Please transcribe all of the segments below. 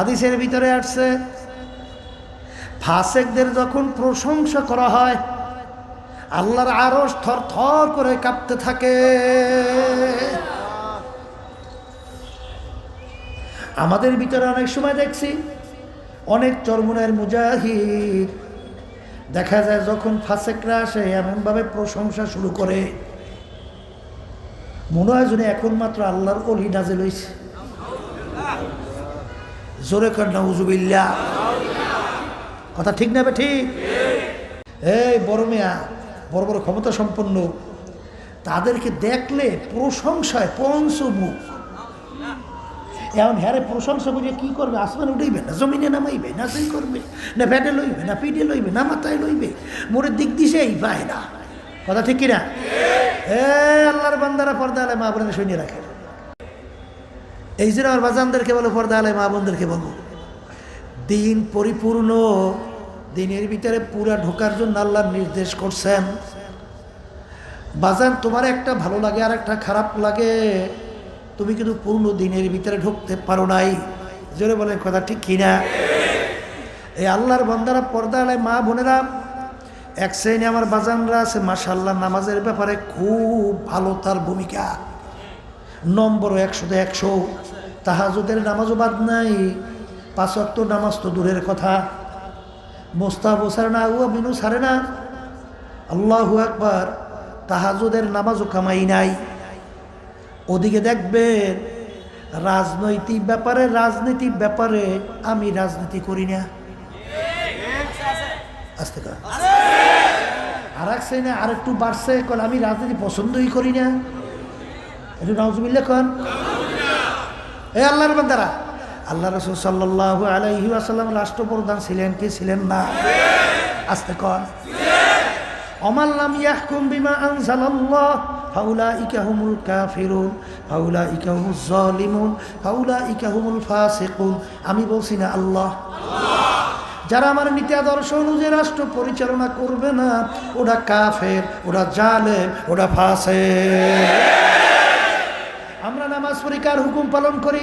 হাদিসের ভিতরে আসছে, ফাসেকদের যখন প্রশংসা করা হয়, আল্লাহর আরস থর থর করে কাঁপতে থাকে। আমাদের ভিতরে অনেক সময় দেখছি, অনেক চরমুনের মুজাহিদ, দেখা যায় যখন ফাসেকরা আসে, এমনভাবে প্রশংসা শুরু করে। মনে হয় যেন এখন মাত্র আল্লাহর অলি নাজে লইছে জোরে কর নাউজুবিল্লা কথা ঠিক না ঠিক? এই বড় মেয়া, বড় বড় ক্ষমতা সম্পন্ন, তাদেরকে দেখলে প্রশংসায় পঞ্চমুখ। এখন হ্যারে প্রশংসা বুঝে কি করবে? আসমান উঠাইবে না, জমিনে নামাইবে না সেই করবে? না ব্যাটে লইবে না, পিঠে লইবে না, মাথায় লইবে, মোড়ের দিক দিশেই পায় না কথা ঠিক কিনা? এ আল্লাহর বান্দারা পর্দা আলে মা বোনের সৈন্য রাখে এই জন্য আমার বাজানদেরকে বলো পর্দা আলাই মা বোনদেরকে বলব দিন পরিপূর্ণ, দিনের ভিতরে পুরা ঢোকার জন্য আল্লাহ নির্দেশ করছেন। বাজান, তোমার একটা ভালো লাগে আর একটা খারাপ লাগে। তুমি কিন্তু পূর্ণ দিনের ভিতরে ঢুকতে পারো নাই। জোরে বলেন কথা ঠিক কিনা? এই আল্লাহর বন্দারা পর্দা আলায় মা বোনেরা, এক শ্রেণি আমার বাজানরা আছে মাশাল্লাহ নামাজের ব্যাপারে খুব ভালো তার ভূমিকা। নম্বর একশোতে একশো। তাহাজুদের নামাজও বাদ নাই। পাঁচ অক্ট নামাজ তো দূরের কথা। মোস্তাবো সারে না উয়া মিনু সারে না। আল্লাহু একবার তাহাজুদের নামাজও কামাই নাই। ওদিকে দেখবেন, রাজনৈতিক ব্যাপারে, রাজনীতির ব্যাপারে আমি রাজনীতি করি না। আস্তে আর এক একটু বাড়ছে, কল আমি রাজনীতি পছন্দই করি না। একটু নজবিল্লা কন। এ আল্লাহর বান্দারা আল্লাহ রসুল সাল্লাহ আলাইহি আসাল্লাম রাষ্ট্রপ্রধান ছিলেন কি ছিলেন না? আস্তে কন। অমাল্লাম ইয়াহকুম বিমা আনজালাল্লাহ, ফাউলাইকা হুমুল কাফিরুন, ফাউলাইকা হুমুজ জালিমুন, ফাউলাইকা হুমুল ফাসিকুন। আমি বলছি না আল্লাহ। যারা আমার নীতি আদর্শ অনুযায়ী রাষ্ট্র পরিচালনা করবে না, ওরা কাফের, ওরা জালেম, ওরা ফাসে আমরা নামাজ পরীক্ষার হুকুম পালন করি।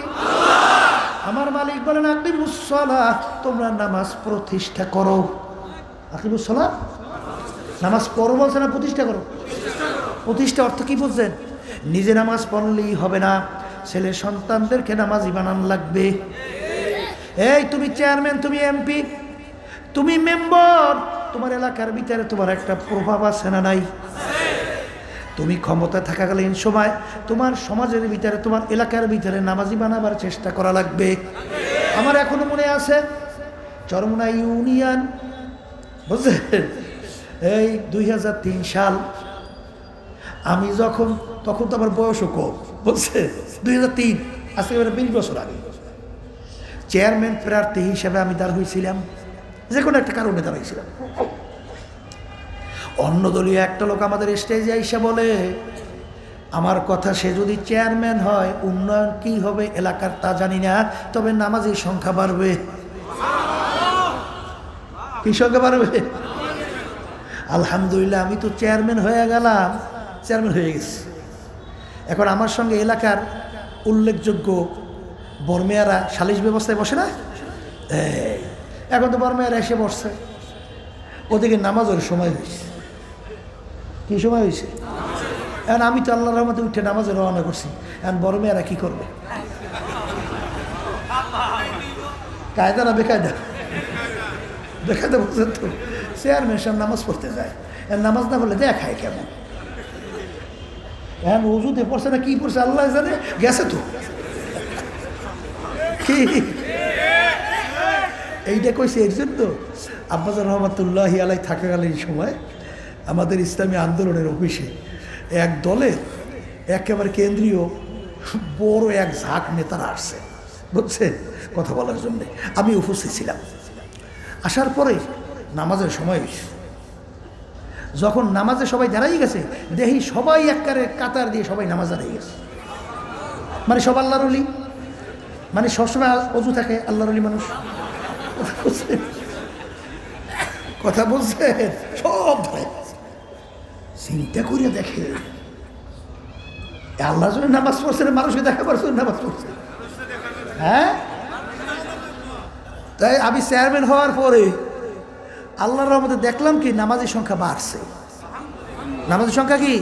আমার মালিক বলেন আকিমুসলা তোমরা নামাজ প্রতিষ্ঠা করো। আকিমুসলা নামাজ পড়ো বলছে না প্রতিষ্ঠা করো? প্রতিষ্ঠা অর্থ কি বুঝছেন নিজে নামাজ পড়লেই হবে না। ছেলে সন্তানদেরকে নামাজি বানান লাগবে। এই, তুমি চেয়ারম্যান, তুমি এমপি, তুমি মেম্বার, তোমার এলাকার ভিতরে তোমার একটা প্রভাব আছে না নাই? তুমি ক্ষমতা থাকাকালীন সময় তোমার সমাজের ভিতরে, তোমার এলাকার ভিতরে নামাজি বানাবার চেষ্টা করা লাগবে। আমার এখনও মনে আছে, চরমনা ইউনিয়ন, বুঝলেন? এই দুই হাজার তিন সাল আমি যখন, তখন তো আমার বয়সও কম বুঝছে দুই হাজার তিন আজ থেকে বিশ বছর আগে। চেয়ারম্যান প্রার্থী হিসেবে আমি দাঁড় হয়েছিলাম যে কোনো একটা কারণে দাঁড়াইছিলাম। অন্য দলীয় একটা লোক আমাদের স্টেজে এসে বলে, আমার কথা সে যদি চেয়ারম্যান হয়, উন্নয়ন কি হবে এলাকার তা জানি না, তবে নামাজের সংখ্যা বাড়বে। কি সংখ্যা বাড়বে? আলহামদুলিল্লাহ, আমি তো চেয়ারম্যান হয়ে গেলাম, চেয়ারম্যান হয়ে গেছি। এখন আমার সঙ্গে এলাকার উল্লেখযোগ্য বর্মেয়ারা সালিশ ব্যবস্থায় বসে না? এখন তো বর্মেয়ারা এসে বসছে। ওদিকে নামাজের সময় হয়েছে। কি সময় হয়েছে এখন আমি তো আল্লাহ রহমতে উঠে নামাজে রওনা করছি। এখন বড় মেয়েরা কি করবে? কায়দা না বেকায়দা? বেকায়দা বুঝছেন তো। চেয়ারম্যান সাহেব নামাজ পড়তে যায়। এখন নামাজ না পড়লে দেখায় কেমন? এখন উজুতে পড়ছে না, কি পড়ছে আল্লাহ জানে? গেছে তো। কি? এইটা কইছে এর জন্য? আব্বাস রহমতুল্লাহ আলাই থাকাকালীন সময় আমাদের ইসলামী আন্দোলনের অফিসে এক দলে একেবারে কেন্দ্রীয় বড় এক ঝাঁক নেতারা আসছে, বুঝছেন? কথা বলার জন্যে। আমি উপস্থিত ছিলাম। আসার পরে নামাজের সময় যখন নামাজে সবাই দাঁড়াই গেছে, দেখি সবাই একবারে কাতার দিয়ে সবাই নামাজ দাঁড়িয়ে গেছে মানে সব আল্লাহর অলি মানে সবসময় অজু থাকে আল্লাহর অলি মানুষ? কথা বলছে সব ধরে। চিন্তা করে দেখে। আল্লাহ জন্য নামাজ পড়ছে না, মানুষকে দেখা পারছে নামাজ পড়ছে? হ্যাঁ? তাই আমি চেয়ারম্যান হওয়ার পরে আল্লাহর রহমতে দেখলাম কি, নামাজের সংখ্যা বাড়ছে। নামাজের সংখ্যা কি?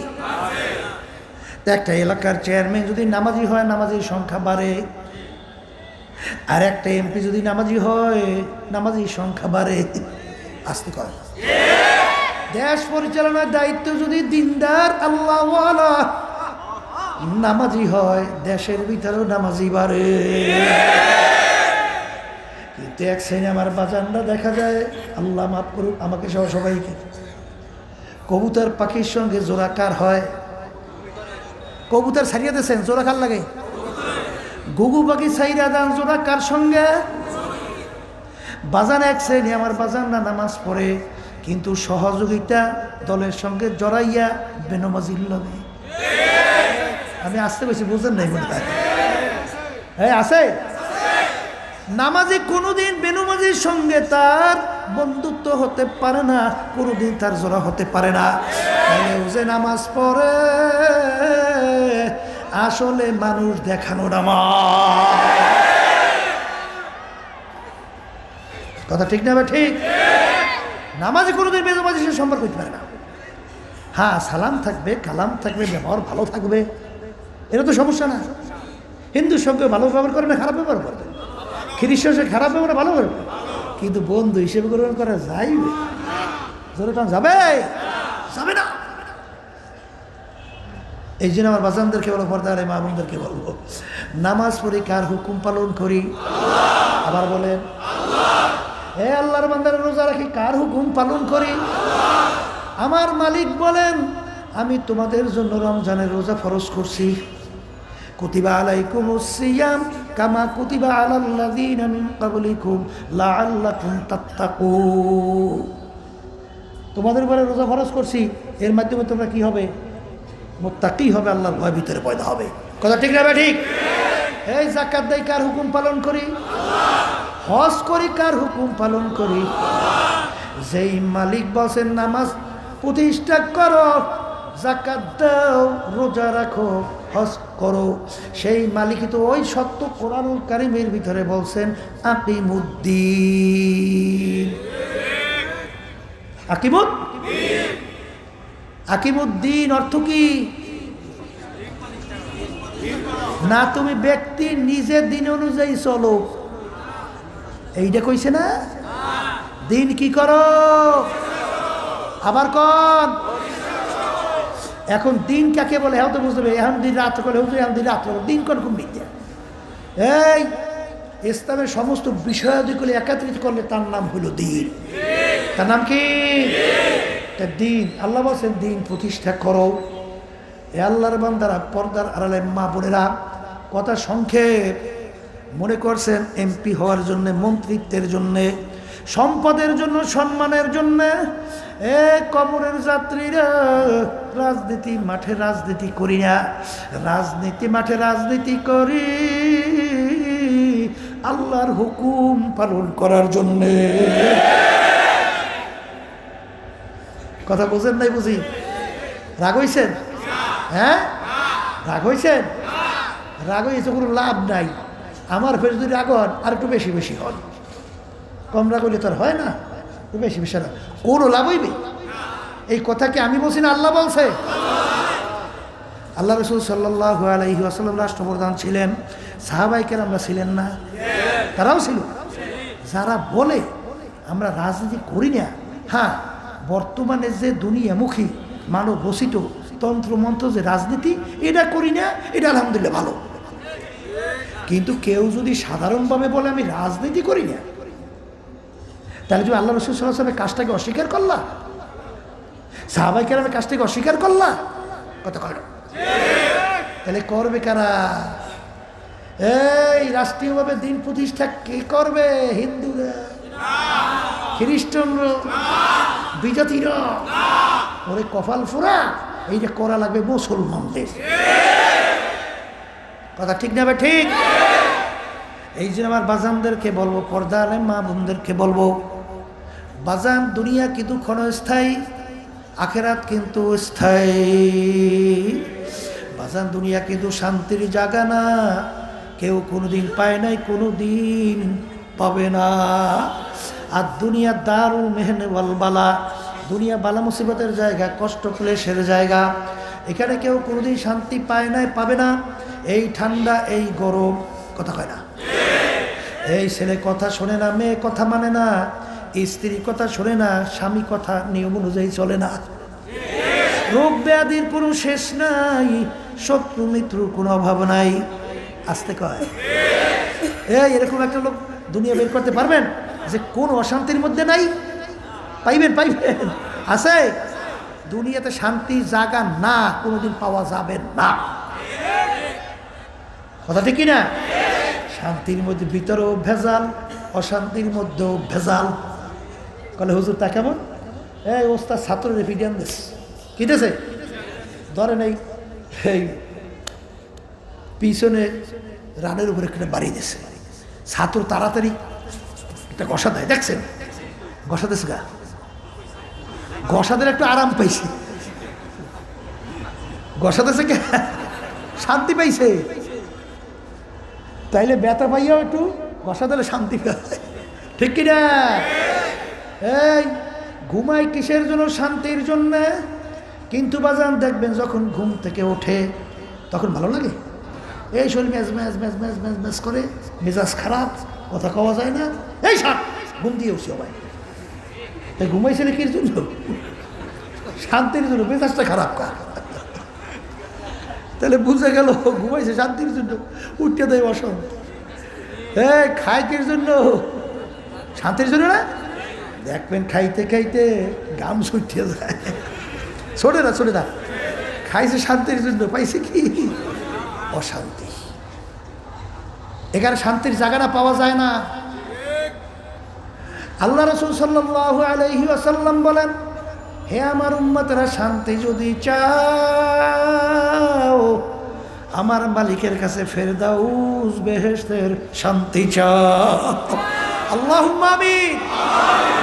একটা এলাকার চেয়ারম্যান যদি নামাজি হয়, নামাজির সংখ্যা বাড়ে। আর একটা এমপি যদি নামাজি হয়, নামাজির সংখ্যা বাড়ে। আসতে কর। দেশ পরিচালনার দায়িত্ব যদি দিনদার, আল্লাহ নামাজি হয়, দেশের ভিতরেও নামাজি বাড়ে। কিন্তু এক শ্রেণি আমার বাজানরা দেখা যায়, আল্লাহ মাফ করুক, আমাকে সহ সবাইকে। কবুতর পাখির সঙ্গে জোড়াকার হয়? কবুতর ছাড়িয়ে দিয়েছেন, জোড়া কার লাগে? গুগু পাখি সাইরা দান, জোড়া কার সঙ্গে? বাজান এক শ্রেণি, আমার বাজানরা নামাজ পড়ে। কিন্তু সহযোগিতা দলের সঙ্গে জড়াইয়া বেনমাজির লগে আমি আসতে বেশি বুঝেন নাই মনে হয়? আছে? নামাজে কোনোদিন বেনুমাজির সঙ্গে তার বন্ধুত্ব হতে পারে না, কোনোদিন তার জোড়া হতে পারে না। যে নামাজ পড়ে, আসলে মানুষ দেখানো নামাজ। কথা ঠিক না ঠিক? নামাজে কোনোদিন বেনুমাজির সঙ্গে সম্পর্ক করতে পারে না। হ্যাঁ সালাম থাকবে, কালাম থাকবে, ব্যবহার ভালো থাকবে। এটা তো সমস্যা না। হিন্দুর সঙ্গে ভালো ব্যবহার করে না, খারাপ ব্যবহার করবে খ্রিস্টান সে খারাপ ব্যবহার, ভালো করবে কিন্তু বন্ধু হিসেবে গ্রহণ করা যাইবে। যাবে? যাবে না। এই জন্য আমার বাজানদেরকে বলো, পর্দার মা বোনদেরকে বলব নামাজ পড়ি কার হুকুম পালন করি? আবার বলেন হে আল্লাহর বান্দার, রোজা রাখি, কার হুকুম পালন করি? আমার মালিক বলেন, আমি তোমাদের জন্য রমজানের রোজা ফরজ করছি। কুতিবা আলাইকুম কামা কুতিবা আলাল্লাযীনা তোমাদের উপরে রোজা ফরজ করছি, এর মাধ্যমে তোমরা কি হবে? মুত্তাকি হবে, আল্লাহর ভয় ভিতরে পয়দা হবে। কথা ঠিক না ঠিক? এই জাকাত দেয় কার হুকুম পালন করি? হজ করি, কার হুকুম পালন করি? যেই মালিক বসেন নামাজ প্রতিষ্ঠা করো জাকাত দাও, রোজা রাখো, হজ করো। সেই মালিক তো ওই সত্য কোরআনুল কারিমের ভিতরে বলছেন, আকিমুদ্দিন। আকিমুদ? আকিমুদ্দিন অর্থ কি? না, তুমি ব্যক্তি নিজের দিন অনুযায়ী চলো। এইটা কইছে না? দিন কি করো? আবার কন? এখন দিন কাকে বলে? হ্যাঁ তো বুঝতে এখন দিন রাত করে হুজুর, এখন দিন রাত করে দিন কোন কোন দিকে এই ইসলামের সমস্ত বিষয়াদিগুলি একত্রিত করলে তার নাম হলো দিন। তার নাম কি? দিন। আল্লাহ বলছেন, দিন প্রতিষ্ঠা করো। এ আল্লাহর বান্দারা পর্দার আড়ালে মা বোনেরা, কথা সংক্ষেপ। মনে করছেন এমপি হওয়ার জন্যে, মন্ত্রিত্বের জন্যে, সম্পদের জন্য, সম্মানের জন্য, এ কবরের যাত্রীরা রাজনীতি মাঠে রাজনীতি করি না, রাজনীতি মাঠে রাজনীতি করি, আল্লাহর হুকুম পালন করার জন্যে। কথা বোঝেন নাই বুঝি? রাগ হইছেন? হ্যাঁ? রাগ হইছেন? রাগ হয়েছে কোনো লাভ নাই। আমার ফের যদি রাগ হন, আর একটু বেশি বেশি হন। কম রাগ হইলে তো হয় না বেশি বেশি না কোনো লাভ হইবে? এই কথা কি আমি বলছি না আল্লাহ বলছে? আল্লাহ রসুল সাল্লাহ আলহি আসাল্লাম রাষ্ট্রপ্রধান ছিলেন। সাহাবাইকের আমরা ছিলেন না? তারাও ছিল। যারা বলে, আমরা রাজনীতি করি না। হ্যাঁ বর্তমানে যে দুনিয়ামুখী মানব রচিত তন্ত্রমন্ত্র যে রাজনীতি, এটা করি না, এটা আলহামদুলিল্লাহ ভালো। কিন্তু কেউ যদি সাধারণভাবে বলে, আমি রাজনীতি করি না, তাহলে তুমি আল্লাহ রসুল সাল্লাহ কাজটাকে অস্বীকার করলা? সাহাবাই কেরামের কাজটাকে অস্বীকার করলা? কথা কয় তাহলে করবে কারা? এই রাষ্ট্রীয়ভাবে দিন প্রতিষ্ঠা কে করবে? হিন্দুরা? খ্রিস্টানরা? বিজাতিরা? ওরে কপাল ফোরা এইটা করা লাগবে মুসলমানদের। কথা ঠিক না ঠিক? এই যে আমার বাজানদেরকে বলব পর্দা আলেম মা বোনদেরকে বলব, বাজান দুনিয়া কিন্তু ক্ষণস্থায়ী, আখেরাত কিন্তু স্থায়ী। বাজান দুনিয়া কিন্তু শান্তির জায়গা না, কেউ কোনোদিন পায় নাই কোনো দিন পাবে না। আর দুনিয়া দারুল মেহনে ওয়াল বালা, দুনিয়া বালা মুসিবতের জায়গা, কষ্ট ক্লেশের জায়গা। এখানে কেউ কোনোদিন শান্তি পায় নাই, পাবে না। এই ঠান্ডা, এই গরম, কথা কয় না। এই ছেলে কথা শোনে না, মেয়ে কথা মানে না, স্ত্রী কথা শোনে না, স্বামী কথা নিয়ম অনুযায়ী চলে না। রোগ ব্যাধির কোনো শেষ নাই, শত্রু মিত্রুর কোনো অভাব নাই। আসতে কয়। এই, এরকম একটা লোক দুনিয়া বের করতে পারবেন যে কোন অশান্তির মধ্যে নাই? পাইবেন পাইবেন। আছে? দুনিয়াতে শান্তি জাগা না, কোনোদিন পাওয়া যাবে না। কথা ঠিক না শান্তির মধ্যে ভিতরেও ভেজাল, অশান্তির মধ্যেও ভেজাল। কলে হুজুর, তা কেমন? এই ওস্তাদ ছাত্র রেফিডিয়ান দেশ কি দেশে ধরেন এই এই পিছনে রানের উপরে একটা বাড়ি দিয়েছে ছাত্র তাড়াতাড়ি একটা গসা দেয়, দেখছেন? গসা দিস গা। গসাদের একটু আরাম পাইছে। গসা দিছে কে? শান্তি পাইছে। তাইলে ব্যথা পাইয়াও একটু গসা দিলে শান্তি পায়। ঠিক কিনা এই, ঘুমাই কিসের জন্য? শান্তির জন্যে। কিন্তু বাজান দেখবেন যখন ঘুম থেকে ওঠে, তখন ভালো লাগে। এই শরীর ম্যাজ ম্যাজ ম্যাজ ম্যাজ ম্যাজ ম্যাজ করে মেজাজ খারাপ, কথা কওয়া যায় না। এই সাপ ঘুম দিয়ে উঠছি সবাই। তাই ঘুমাইছিলে কির জন্য? শান্তির জন্য, মেজাজটা খারাপ কার। তাহলে বুঝে গেল, ঘুমাইছে শান্তির জন্য, উঠতে দেয় বসন্ত হ্যাঁ খায় কির জন্য, শান্তির জন্য না? দেখবেন খাইতে খাইতে গাম ছুটিয়ে যায়। ছোটে না ছোটে না, খাইছে শান্তির জন্য, পাইছে কি? অশান্তি। এখানে শান্তির জায়গাটা পাওয়া যায় না। আল্লাহ রসুল সাল্লাহ আলহি আসাল্লাম বলেন হে আমার উম্মতেরা, শান্তি যদি চাও, আমার মালিকের কাছে ফের ফেরদাউস বেহেস্তের শান্তি চাও। আল্লাহ আমিন।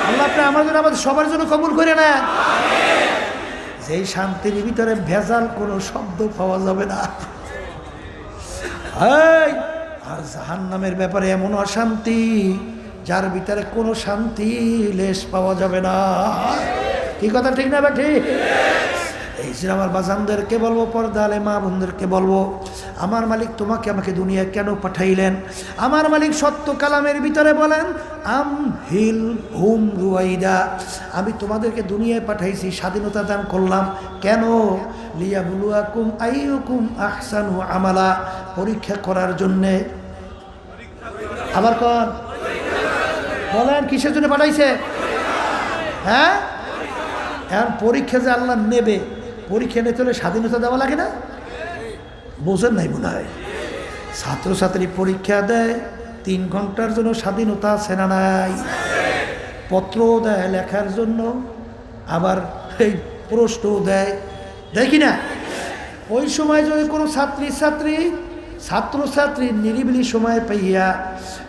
আল্লাহ আপনি আমার জন্য আমাদের সবার জন্য কবুল করে নেন। যেই শান্তির ভিতরে ভেজাল কোনো শব্দ পাওয়া যাবে না। আর জাহান নামের ব্যাপারে এমন অশান্তি, যার ভিতরে কোনো শান্তি লেশ পাওয়া যাবে না। কি কথা ঠিক না বা ঠিক এই যে আমার বাজানদেরকে বলব পর্দালে মা বোনদেরকে বলব, আমার মালিক তোমাকে আমাকে দুনিয়া কেন পাঠাইলেন? আমার মালিক সত্য কালামের ভিতরে বলেন, আম হিল হুম রুয়াইদা। আমি তোমাদেরকে দুনিয়ায় পাঠাইছি, স্বাধীনতা দান করলাম। কেন? লিয়া বুলুয়াকুম আইয়ুকুম আহসানু আমালা, পরীক্ষা করার জন্যে। আবার কর বলেন, কিসের জন্য পাঠাইছে? হ্যাঁ? এখন পরীক্ষা যে আল্লাহ নেবে, পরীক্ষা নিতে হলে স্বাধীনতা দেওয়া লাগে না? বোঝেন নাই মনে হয়? ছাত্রছাত্রী পরীক্ষা দেয়, তিন ঘণ্টার জন্য স্বাধীনতা আছে না নাই? পত্রও দেয়, লেখার জন্য। আবার এই প্রশ্নও দেয়। দেয় কি না? ওই সময় যদি কোনো ছাত্রী ছাত্রী, ছাত্রছাত্রী নিরিবিলি সময় পাইয়া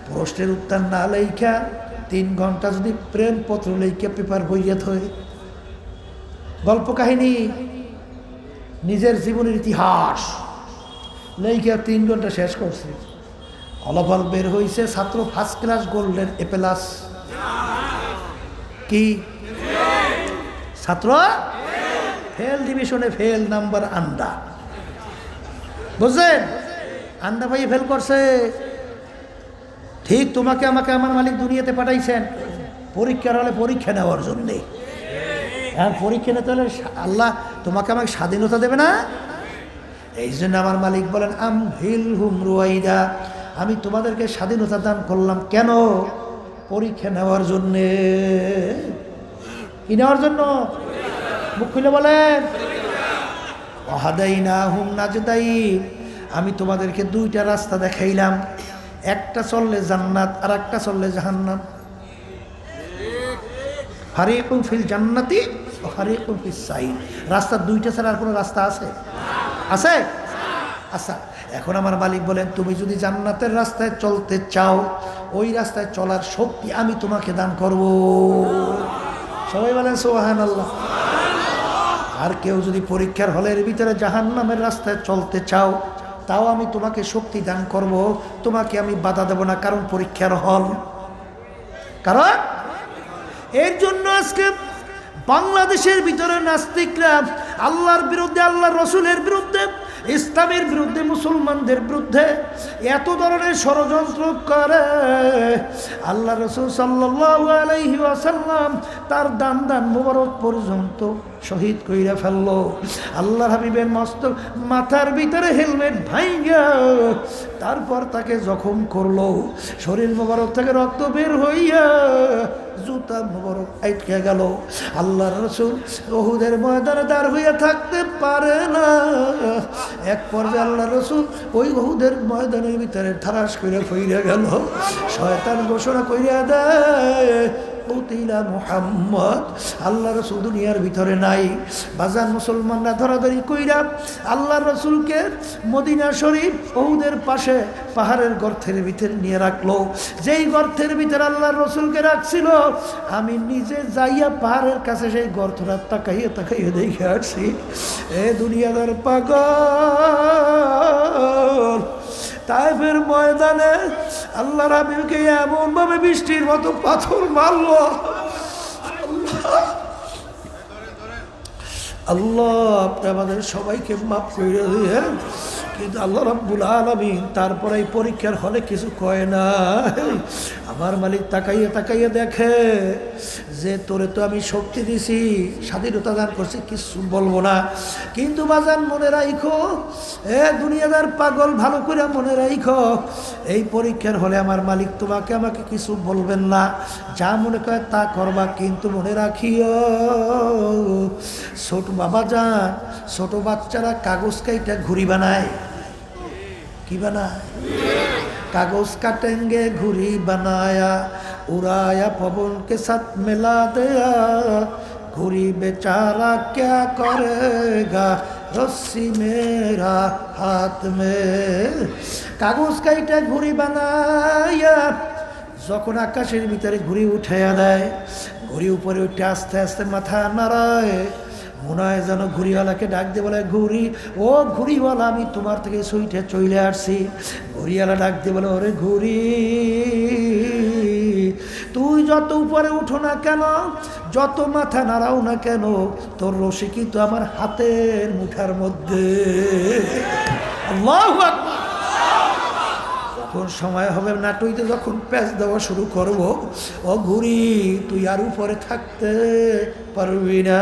প্রশ্নের উত্তর না লেখা তিন ঘণ্টা যদি প্রেমপত্র লেখা পেপার বইয়া থয় গল্প কাহিনী নিজের জীবনের ইতিহাস। লেখা তিন ঘণ্টা শেষ করছে। ফলাফল বের হয়েছে ছাত্র first class golden A plus কি? ছাত্র? ফেল ডিভিশনে ফেল নাম্বার আন্ডা। বুঝলেন আন্ডা ভাই ফেল করছে। ঠিক তোমাকে আমাকে আমার মালিক দুনিয়াতে পাঠাইছেন। পরীক্ষার হলে পরীক্ষা নেওয়ার জন্যে। আর পরীক্ষা নিতে হলে আল্লাহ তোমাকে আমাকে স্বাধীনতা দেবে না? এই জন্য আমার মালিক বলেন, আম হিল হুম রুয়াইদা, আমি তোমাদেরকে স্বাধীনতা দান করলাম কেন? পরীক্ষা নেওয়ার জন্যে। কি নেওয়ার জন্য? মুখ খুলে বলেন। অহাদাই না হুম নাজদাই আমি তোমাদেরকে দুইটা রাস্তা দেখাইলাম। একটা চললে জান্নাত আর একটা চললে জাহান্নাম। হারিকুম ফিল জান্নাতি হারিকুম রাস্তা দুইটা ছাড়া আর কোনো রাস্তা আছে? আছে? আচ্ছা এখন আমার মালিক বলেন, তুমি যদি জান্নাতের রাস্তায় চলতে চাও, ওই রাস্তায় চলার শক্তি আমি তোমাকে দান করব। সবাই বলেন সোহান আল্লাহ আর কেউ যদি পরীক্ষার হলের ভিতরে জাহান নামের রাস্তায় চলতে চাও, তাও আমি তোমাকে শক্তি দান করব। তোমাকে আমি বাধা দেব না, কারণ পরীক্ষার হল। কারণ? এর জন্য আজকে বাংলাদেশের ভিতরে নাস্তিকরা আল্লাহর বিরুদ্ধে আল্লাহ রসুলের বিরুদ্ধে, ইসলামের বিরুদ্ধে, মুসলমানদের বিরুদ্ধে এত ধরনের ষড়যন্ত্র করে। আল্লাহ রসুল ওয়াসাল্লাম তার দান দান মোবারক পর্যন্ত শহীদ কইরা ফেলল। আল্লাহ হাবিবের মস্ত মাথার ভিতরে হেলমেট ভাইঙ্গা তারপর তাকে জখম করল। শরীর মোবারক থেকে রক্ত বের হইয়া জুতা মোবারক আটকে গেল। আল্লাহর রসুল ওহুদের ময়দানে দাঁড় হইয়া থাকতে পারে না। এক পর্যায়ে আল্লাহ রসুল ওই ওহুদের ময়দানের ভিতরে ঠারাস করে ফইরে গেল। শয়তান ঘোষণা করিয়া দেয় কুতিলা মুহাম্মদ। আল্লাহ রসুল দুনিয়ার ভিতরে নাই। বাজার মুসলমানরা ধরাধরি কইরা আল্লাহ রসুলকে মদিনা শরীফ ওহুদের পাশে পাহাড়ের গর্থের ভিতরে নিয়ে রাখল। যেই গর্থের ভিতরে আল্লাহ রসুলকে রাখছিল, আমি নিজে যাইয়া পাহাড়ের কাছে সেই গর্তটা তাকাইয়ে তাকাইয়ে দেখে আসছি। এ দুনিয়াদার পাগল তাইফের ময়দানে আল্লাহ রাবিলকে এমন ভাবে বৃষ্টির মতো পাথর মারল। আল্লাহ আপনি আমাদের সবাইকে মাফ করে দিয়ে কিন্তু আল্লাহ রাব্বুল আলমিন তারপরে এই পরীক্ষার হলে কিছু কয় না। আমার মালিক তাকাইয়ে তাকাইয়ে দেখে যে তোরে তো আমি শক্তি দিছি, স্বাধীনতা দান করছি কিছু বলব না। কিন্তু বাজান মনে রাইখো, এ দুনিয়াদার পাগল ভালো করে মনে রাইখো, এই পরীক্ষার হলে আমার মালিক তোমাকে আমাকে কিছু বলবেন না। যা মনে করে তা করবা, কিন্তু মনে রাখিও, ছোট বাবা যান ছোট বাচ্চারা কাগজ কাইটা ঘুরি বানায়। কি বানায়? কাগজ কাটেঙ্গে ঘুরি বানায়া, উড়ায়া, পবনকে সাত মেলা দেয়া। ঘুরি বেচারা ক্যা করেগা? রসি মেরা হাত মে। কাগজ কাইটা ঘুরি বানায়া, যখন আকাশের ভিতরে ঘুরি উঠাইয়া দেয় ঘুরি উপরে উঠে আস্তে আস্তে মাথা নাড়ায়। মনে হয় যেন ঘুড়িওয়ালাকে ডাক দিয়ে বলে, ঘুড়ি, ও ঘুড়িওয়ালা, আমি তোমার থেকে সুইটে চলে আসছি। ঘুড়িওয়ালা ডাক দিয়ে বলে, ওরে ঘুড়ি, তুই যত উপরে উঠো না কেন, যত মাথা নাড়াও না কেন, তোর রশি কিন্তু আমার হাতের মুঠার মধ্যে? যখন সময় হবে নাটুইতে যখন প্যাচ দেওয়া শুরু করব, ও ঘুরি তুই আর উপরে থাকতে পারবি না।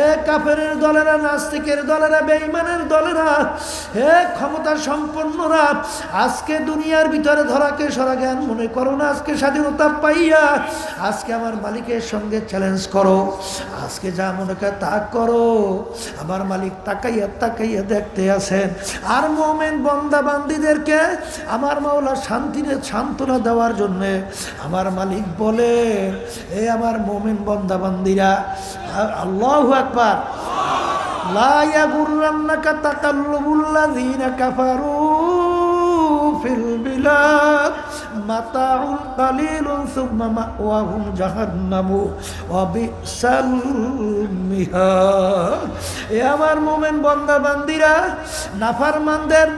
এ কাফের দলেরা, নাস্তিকের দলেরা, বেঈমানের দলেরা হে ক্ষমতা সম্পন্নরা, আজকে দুনিয়ার ভিতরে ধরাকে সরা জ্ঞান মনে করো না, আজকে স্বাধীনতা পাইয়া আজকে আমার মালিকের সঙ্গে চ্যালেঞ্জ করো। আজকে যা মনে করে তা করো। আমার মালিক তাকাইয়া তাকাইয়া দেখতে আছেন। আর মোমেন বন্দা বান্দিদেরকে আমার মাওলা শান্তিতে সান্ত্বনা দেওয়ার জন্যে আমার মালিক বলে, এ আমার মোমেন বন্দা বান্দিরা। আল্লাহ একবার লা ইয়াগুররান্নাকা তাকাল্লুবুল্লাযীনা কাফারু ফিল বিলাদ। মাতাউন কালিলুন সুম্মা মাওয়াহুম জাহান্নামু ওয়া বিসাল মিহাদ এ আমার মোমেন বন্দা বান্দিরা নাফারমানদের,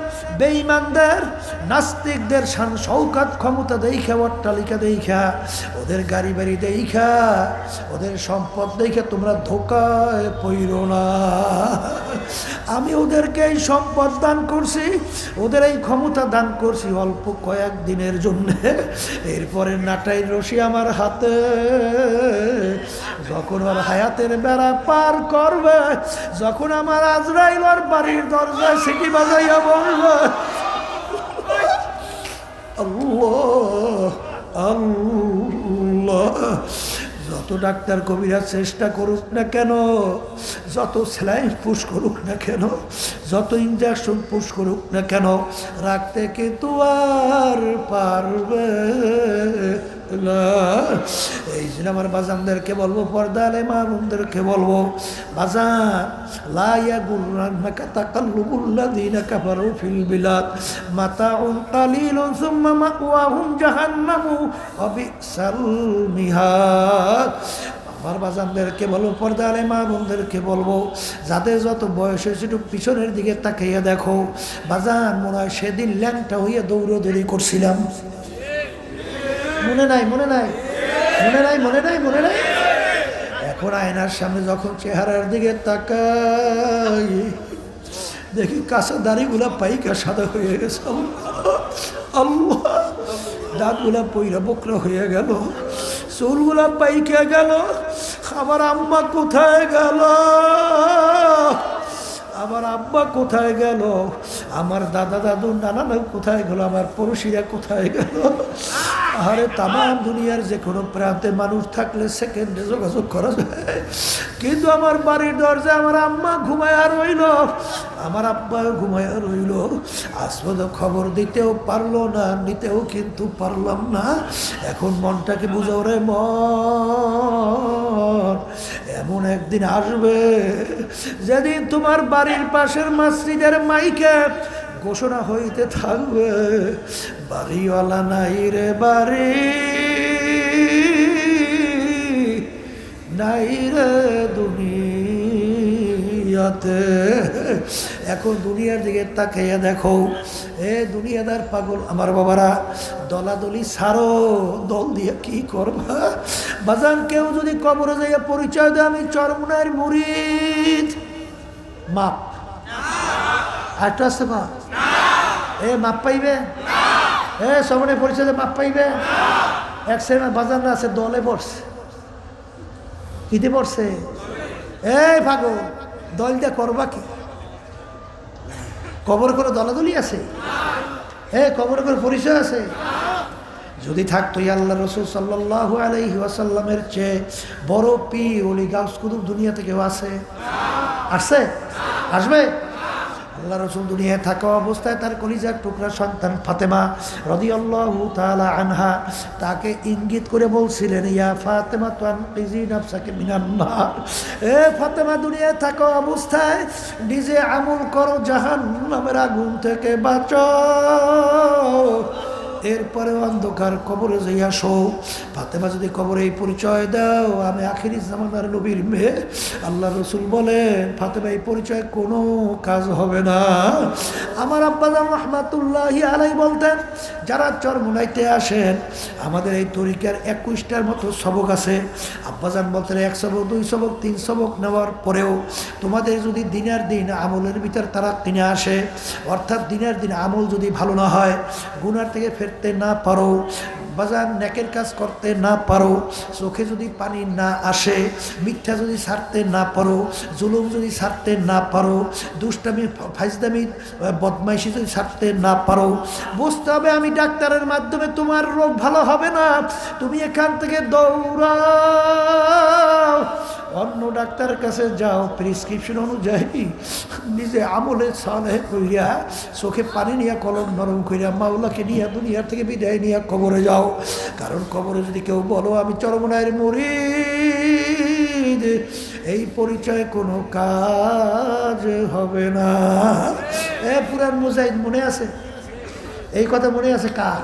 বেঈমানদের, নাস্তিকদের শান শৌকাত ক্ষমতা দেখা অট্টালিকা দেখা ওদের গাড়ি বাড়ি দেখা ওদের সম্পদ দেখে তোমরা ধোকায় পইর না। ওদেরকে এই সম্পদ দান করছি, ওদের এই ক্ষমতা দান করছি অল্প কয়েক দিনের জন্য। এরপরে নাটাই রশি আমার হাতে। যখন ওর হায়াতের বেড়া পার করবে, যখন আমার আজরাইল ওর বাড়ির দরজায় সিটি বাজাইয়া বলবে, আল্লাহ আল্লাহ। যত ডাক্তার কবিরা চেষ্টা করুক না কেন, যত স্যালাইন পুশ করুক না কেন, যত ইঞ্জেকশন পুশ করুক না কেন, রাখতে কিন্তু আর পারবে। এই জন্য আমার বাজানদেরকে বলব পর্দা আলে মামুনদেরকে বলব, বাজান লাইয়া গুর্রান্নাকা তাকাল্লুবুল্লাযীনা কাফারু ফিল বিলাদ, মাতাউন কালিলুন সুম্মা মাওয়াহুম জাহান্নামু, ওয়া বিসাল মিহাদ। আমার বাজানদেরকে বলব পর্দা আলে মা বোনদেরকে বলব যাদের যত বয়স হয়েছে একটু পিছনের দিকে তাকাইয়া দেখো, বাজান, মনে হয় সেদিন ল্যাংটা হইয়া দৌড়দৌড়ি করছিলাম। মনে নাই মনে নাই। মনে নাই মনে নাই মনে নাই। এখন আয়নার সামনে যখন চেহারার দিকে তাকাই, দেখি কাঁচা দাড়িগুলা পাইকা সাদা হয়ে গেছে। আল্লাহ দাঁতগুলা পইরা বকরা হয়ে গেল। চুলগুলা পাইকা গেল। আমার আম্মা কোথায় গেল? আমার আব্বা কোথায় গেল? আমার দাদা দাদু নানা কোথায় গেল? আমার পড়োশিরা কোথায় গেল? আরে তাম দুনিয়ার যে কোনো প্রান্তে মানুষ থাকলে সেকেন্ডে যোগাযোগ করা যায়। কিন্তু আমার বাড়ির দরজায় আমার আম্মা ঘুমায়া রইল। আমার আব্বা ঘুমায়া রইল। আসপদ খবর দিতেও পারল না, নিতেও কিন্তু পারলাম না। এখন মনটাকে বুঝাও রে মন। এমন একদিন আসবে যেদিন তোমার বাড়ির পাশের মসজিদের মাইকে ঘোষণা হইতে থাকবে। বাড়িওয়ালা নাই রে বাড়ি, নাই রে দুনিয়াতে। এখন দুনিয়ার দিকে তাকাইয়া দেখো, এ দুনিয়াদার পাগল আমার বাবারা, দলাদলি সারো দল দিয়ে কি করবা? বাজান, কেউ যদি কবরে যাইয়া পরিচয় দেয়, আমি চরমুনার মুরিদ। মাপ। আরেকটা আসতে কর এ মাপ পাইবে? সবনে পরিচয় দিয়ে মাপ পাইবে? এক সেকেন্ড বাজার না আছে, দলে পড়ছে। কিতে পড়ছে? এই পাগল, দল দিয়ে করবা কি? কবর করে দলাদলি আছে? এ, কবর করে পরিচয় আছে? যদি থাকতো আল্লাহ রসুল সাল্লাহ আলাইহি ওয়াসাল্লামের চেয়ে বড় পি ওলি গাউস কুতুব দুনিয়াতে কেউ আছে? আসছে? আসবে? আল্লাহ রসুল দুনিয়ায় থাকা অবস্থায় তার কলিজার টুকরা সন্তান ফাতেমা রদি তালা আনহা তাকে ইঙ্গিত করে বলছিলেন, ইয়া ফাতেমা তো এ ফাতেমা, দুনিয়ায় থাকা অবস্থায় নিজে আমল করো জাহান নামের আগুন থেকে বাঁচো এরপরে অন্ধকার কবরে যাইয়া শো ফাতেমা যদি কবরে এই পরিচয় দাও, আমি আখিরি জামানার নবীর মেয়ে। আল্লাহ রসুল বলেন, ফাতেমা, এই পরিচয় কোনো কাজ হবে না। আমার আব্বাজান রহমাতুল্লাহি আলাই বলতেন, যারা চরমুনাইতে আসেন, আমাদের এই তরিকার একুশটার মতো সবক আছে। আব্বাজান বলতেন, এক সবক, দুই সবক, তিন সবক নেওয়ার পরেও তোমাদের যদি দিনের দিন আমলের ভিতর তারা কিনে আসে, অর্থাৎ দিনের দিন আমল যদি ভালো না হয়, গুনার থেকে ফেরতে না পারো, বাজার নেকের কাজ করতে না পারো, চোখে যদি পানি না আসে, মিথ্যা যদি ছাড়তে না পারো, জুলুম যদি ছাড়তে না পারো, দুষ্টামি, ফাইজদামি বদমাইশি যদি ছাড়তে না পারো, বুঝতে হবে আমি ডাক্তারের মাধ্যমে তোমার রোগ ভালো হবে না। তুমি এখান থেকে দৌড়াও। অন্য ডাক্তারের কাছে যাও প্রেসক্রিপশন অনুযায়ী নিজে আমলে সালে কইরা, চোখে পানি নিয়ে কলম নরম কইরা মাওলাকে নিয়ে দুনিয়ার থেকে বিদায় নিয়ে কবরে যাও। কারণ কবরে যদি কেউ বলো, আমি চরমনায়ের মরি এই পরিচয় কোনো কাজ হবে না। এ পুরান মুজাহিদ মনে আছে? এই কথা মনে আছে কার?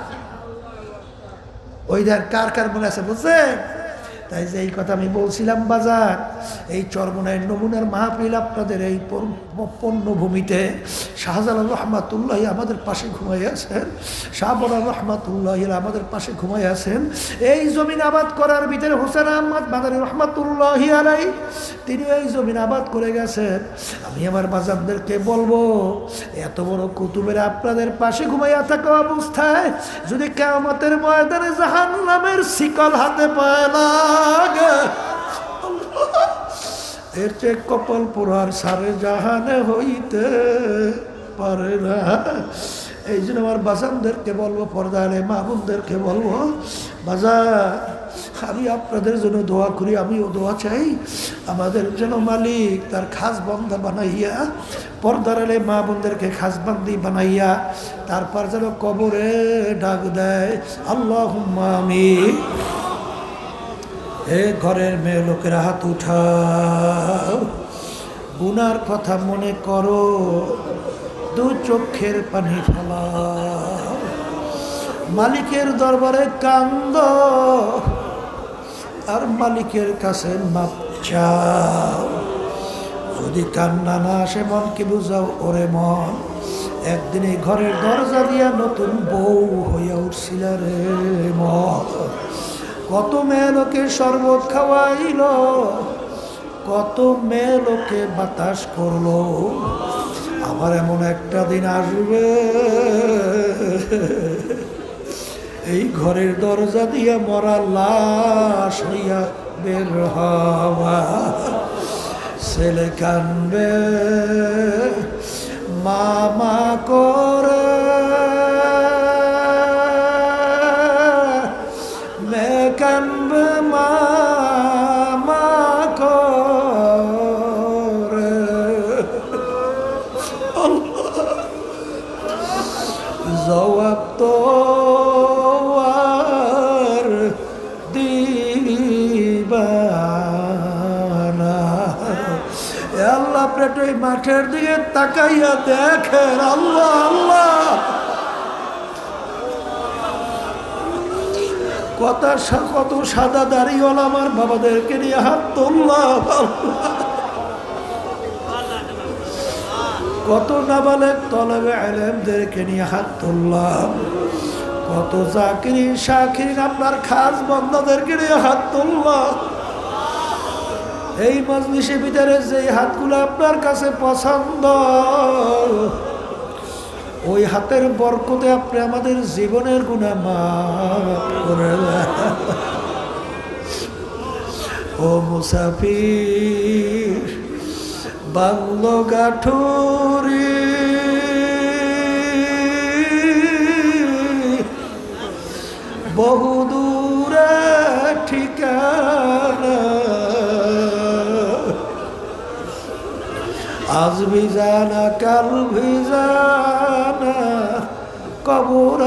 ওই দেখ, কার কার মনে আছে? বুঝছেন? তাই যে এই কথা আমি বলছিলাম বাজার, এই চরমনায় নমুনার মাহফিল আপনাদের এই পণ্যভূমিতে শাহজালাল রহমাতুল্লাহ আমাদের পাশে ঘুমাই আছেন শাহবরা রহমাতুল্লাহ আমাদের পাশে ঘুমাই আছেন। এই জমিন আবাদ করার ভিতরে হোসেন আহমদ মাদানী রহমাতুল্লাহ আলাই তিনি এই জমিন আবাদ করে গেছেন। আমি আমার বাজারদেরকে বলব, এত বড় কুতুবের আপনাদের পাশে ঘুমাইয়া থাকা অবস্থায় যদি কেমতের ময়দানে জাহান নামের শিকল হাতে পায় লাগে এর চেয়ে কপাল পোড়ার সারে জাহানে হইতে পারে না। এই জন্য আমার বাজানদেরকে বলব পর্দারে মাহবুনদেরকে বলব, বাজার, আমি আপনাদের জন্য দোয়া করি, আমিও দোয়া চাই। আমাদের যেন মালিক তার খাস বন্ধা বানাইয়া পর্দারালে মা বোনদেরকে খাস বান্দি বানাইয়া, তারপর যেন কবরে ডাক দেয়। আল্লাহ আমি এ ঘরের মেয়ে লোকেরা, হাত উঠাও। গুনার কথা মনে করো, দু চক্ষের পানি ফেলাও। মালিকের দরবারে কান্দ, আর মালিকের কাছে মাপ চাও। যদি কান্না না আসে, মনকে বুঝাও, ওরে মন, একদিন এই ঘরের দরজা দিয়া নতুন বউ হইয়া উঠছিল রে মত কত মেয়ে লোকে শরবত খাওয়াইল, কত মেয়ে লোকে বাতাস করল। আবার এমন একটা দিন আসবে, এই ঘরের দরজা দিয়া মরা লাশ হইয়া বের হওয়া। ছেলে কানবে মামা করে মাঠের দিকে তাকাইয়া দেখেন আল্লাহ আল্লাহ। কত কত সাদা দাড়িওয়ালা আমার বাবাদেরকে নিয়ে হাত তুললাম আল্লাহ। কত তলবে আলেমদেরকে নিয়ে হাত তুললাম কত চাকরি সাকির, আপনার খাস বন্ধদেরকে নিয়ে হাত তুললাম এই মজলিসের ভিতরে যে হাতগুলো আপনার কাছে পছন্দ, ওই হাতের বরকতে আপনি আমাদের জীবনের গুণা করে ও মুসাফির, বাংলো গাঠুরি বহু দূরে ঠিকানা আজ ভিজানা, কাল ভিজানা, কবর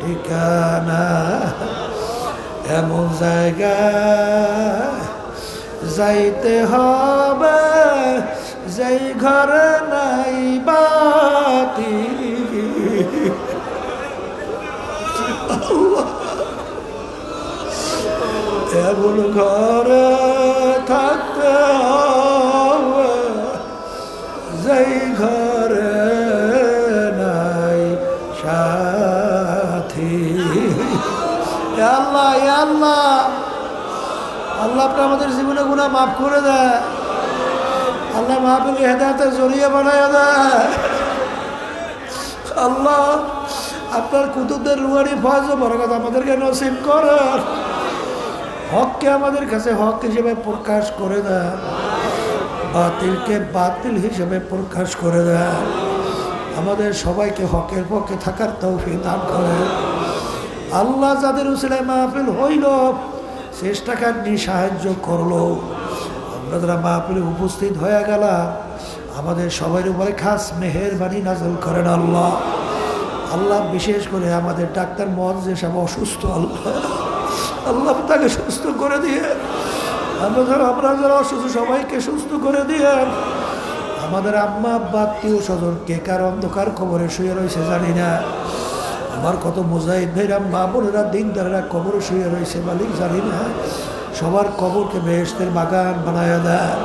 ঠিকানা। এমন জায়গা যাইতে হবে, যেই ঘরে নাই বাতি। এমন ঘরে আল্লাহ। আল্লাহ আল্লাহ আপনি আমাদের জীবনে গুণা মাফ করে দেয়। আল্লাহ মাহফিল হেদায়তের জড়িয়ে বানায় দেয়। আল্লাহ আপনার কুতুবদের রুয়ারি ফজ বরকত আমাদেরকে নসিব করেন হককে আমাদের কাছে হক হিসেবে প্রকাশ করে দেন বাতিলকে বাতিল হিসেবে প্রকাশ করে দেন আমাদের সবাইকে হকের পক্ষে থাকার তৌফিক দান করে। আল্লাহ যাদের উসিলায় মাহফিল হইল চেষ্টা কাটনি সাহায্য করল। আমরা যারা মাহফিলে উপস্থিত হয়ে গেলাম, আমাদের সবার উপরে খাস মেহেরবানি নাজল করেন আল্লাহ। আল্লাহ বিশেষ করে আমাদের ডাক্তার মন যে সব অসুস্থ, আল্লাহ। আল্লাহ তাকে সুস্থ করে দিয়ে, আমরা যারা আমরা যারা অসুস্থ, সবাইকে সুস্থ করে দিয়ে, আমাদের আম্মা, আব্বা আত্মীয় স্বজন কে কার অন্ধকার খবরে শুয়ে রয়েছে জানি না। আমার কত মোজাহিদ ভাইরা মা বোনেরা দিন তারা কবরে শুয়ে রয়েছে মালিক জানি না সবার কবরকে বেহেস্তের বাগান বানায় দেয়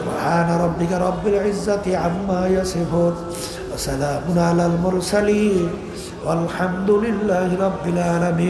سبحان ربك رب العزة عما يصفون وسلام على المرسلين والحمد لله رب العالمين